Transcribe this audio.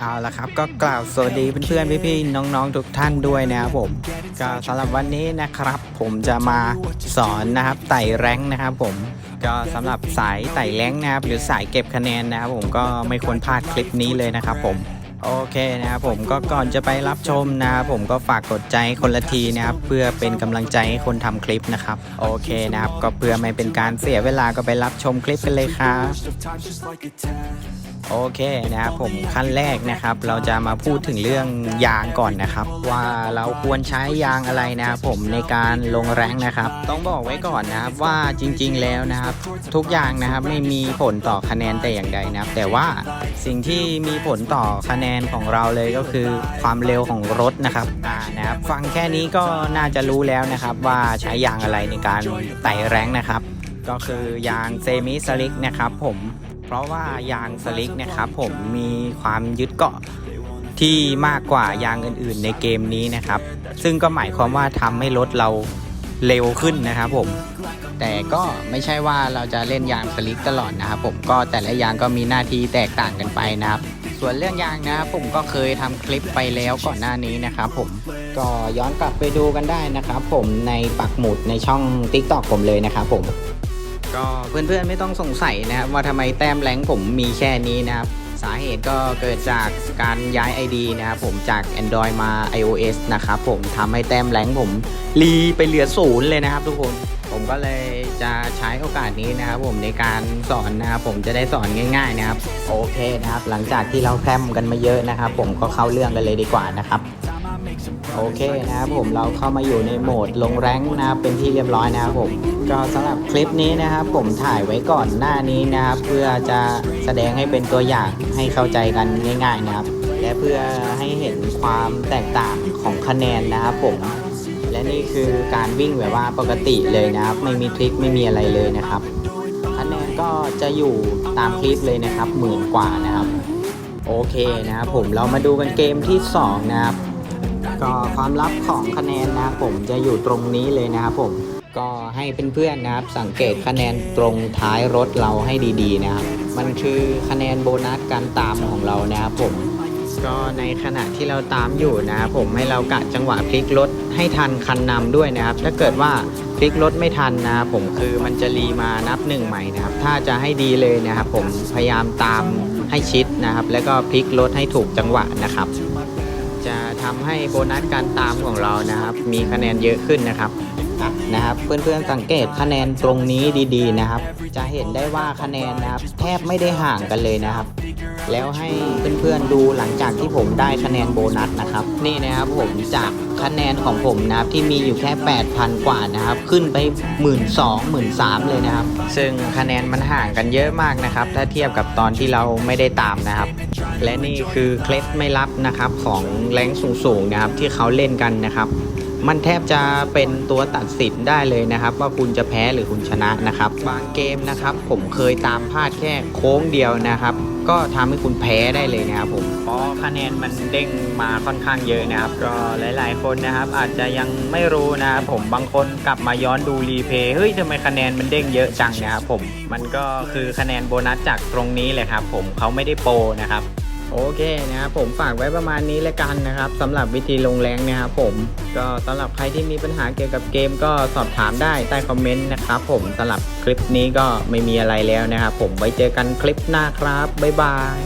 เอาละครับก็กล่าวสวัสดีเพื่อนๆพี่ๆน้องๆทุกท่านด้วยนะครับผมก็สำหรับวันนี้นะครับ ผมจะมาสอนนะครับไต่แรงนะครับผมก็สำหรับสายไต่แรงนะครับ หรือสายเก็บคะแนนนะครับผมก็ไม่ควรพลาดคลิปนี้เลยนะครับผมโอเคนะครับผมก็ก่อนจะไปรับชมนะครับผมก็ฝากกดใจคนละทีนะครับเพื่อเป็นกำลังใจให้คนทำคลิปนะครับโอเคนะครับก็เพื่อไม่เป็นการเสียเวลาก็ไปรับชมคลิปกันเลยครับ โอเคนะครับผมขั้นแรกนะครับ เราจะมาพูดถึงเรื่องยางก่อนนะครับ ว่าเราควรใช้ยางอะไรนะครับผมในการลงแรงนะครับ ต้องบอกไว้ก่อนนะครับว่าจริง ๆ แล้วนะครับ ทุกอย่างนะครับไม่มีผลต่อคะแนนแต่อย่างใดนะครับ แต่ว่าสิ่งที่มีผลต่อคะแนนของเราเลยก็คือความเร็วของรถนะครับอ่านะครับ ฟังแค่นี้ก็น่าจะรู้แล้วนะครับว่าใช้ยางอะไรในการไต่แรงนะครับ ก็คือยางเซมิสลิกนะครับ ผม เพราะว่ายางสลิกนะครับผมมีความยึดเกาะที่มากกว่ายางอื่นๆในเกมนี้นะครับ ซึ่งก็หมายความว่าทำให้รถเราเร็วขึ้นนะครับผม แต่ก็ไม่ใช่ว่าเราจะเล่นยางสลิกตลอดนะครับผมก็แต่ละยางก็มีหน้าที่แตกต่างกันไปนะครับ ส่วนเรื่องยางนะครับผมก็เคยทำคลิปไปแล้วก่อนหน้านี้นะครับผมก็ย้อนกลับไปดูกันได้นะครับผมในปักหมุดในช่อง TikTok ผมเลยนะครับผม ก็เพื่อนๆไม่ต้องสงสัยนะครับว่าทำไมแต้มแรงผมมีแค่นี้นะครับ สาเหตุก็เกิดจากการย้าย ID นะครับผมจาก Android มา iOS นะครับผมทำให้แต้มแรงผมรีไปเหลือศูนย์เลยนะครับทุกคนผมก็เลยจะใช้โอกาสนี้นะครับผมในการสอนนะครับผมจะได้สอนง่าย ๆนะครับ โอเคนะครับ หลังจากที่เราแพร่มกันมาเยอะนะครับ ผมก็เข้าเรื่องกันเลยดีกว่านะครับ โอเคนะครับผมเราเข้ามาอยู่ในโหมดลงแรงนะครับเป็นที่เรียบร้อยนะครับผมก็สำหรับคลิปนี้นะครับผมถ่ายไว้ก่อนหน้านี้นะครับ เพื่อจะแสดงให้เป็นตัวอย่างให้เข้าใจกันง่าย ๆนะครับ และเพื่อให้เห็นความแตกต่างของคะแนนนะครับผมและนี่คือการวิ่งแบบว่าปกติเลยนะครับ ไม่มีทริคไม่มีอะไรเลยนะครับ คะแนนก็จะอยู่ตามคลิปเลยนะครับหมื่นกว่านะครับ โอเคนะครับผมเรามาดูกันเกมที่สองนะครับ ก็ความลับของคะแนนนะครับผมจะอยู่ตรงนี้เลยนะครับผมก็ให้เพื่อนๆนะครับสังเกตคะแนนตรงท้ายรถเราให้ดีๆนะครับมันคือคะแนนโบนัสการตามของเรานะครับผมก็ในขณะที่เราตามอยู่นะครับผมให้เรากะจังหวะพลิกรถให้ทันคันนำด้วยนะครับ ถ้าเกิดว่าพลิกรถไม่ทันนะครับผมคือมันจะรีมานับหนึ่งใหม่นะครับ ถ้าจะให้ดีเลยนะครับผมพยายามตามให้ชิดนะครับ แล้วก็พลิกรถให้ถูกจังหวะนะครับ ทำให้โบนัสการตามของเรานะครับ มีคะแนนเยอะขึ้นนะครับ นะครับเพื่อนๆสังเกตคะแนนตรงนี้ดี ๆ นะครับ จะเห็นได้ว่าคะแนนนะครับ แทบไม่ได้ห่างกันเลยนะครับ แล้วให้เพื่อนๆดูหลังจากที่ผมได้คะแนนโบนัสนะครับ นี่นะครับผมจากคะแนนของผมนะครับที่มีอยู่แค่ 8,000 กว่านะครับ ขึ้นไป 1 2 0 0 0 1 3เลยนะครับ ซึ่งคะแนนมันห่างกันเยอะมากนะครับ ถ้าเทียบกับตอนที่เราไม่ได้ตามนะครับ และนี่คือเคล็ดไม่ลับนะครับของแรงสูงๆนะครับที่เขาเล่นกันนะครับ มันแทบจะเป็นตัวตัดสินได้เลยนะครับ ว่าคุณจะแพ้หรือคุณชนะนะครับ บางเกมนะครับ ผมเคยตามพลาดแค่โค้งเดียวนะครับ ก็ทำให้คุณแพ้ได้เลยนะครับผมเพราะคะแนนมันเด้งมาค่อนข้างเยอะนะครับ ก็หลาย ๆ คนนะครับ อาจจะยังไม่รู้นะครับผมบางคนกลับมาย้อนดูรีเพย์เฮ้ยทำไมคะแนนมันเด้งเยอะจังนะครับผมมันก็คือคะแนนโบนัสจากตรงนี้เลยครับ ผมเขาไม่ได้โปรนะครับ โอเคนะครับผมฝากไว้ประมาณนี้แล้วกันนะครับสำหรับวิธีลงแรงนะครับผมก็สำหรับใครที่มีปัญหาเกี่ยวกับเกมก็สอบถามได้ใต้คอมเมนต์นะครับผมสำหรับคลิปนี้ก็ไม่มีอะไรแล้วนะครับผมไว้เจอกันคลิปหน้าครับบ๊ายบาย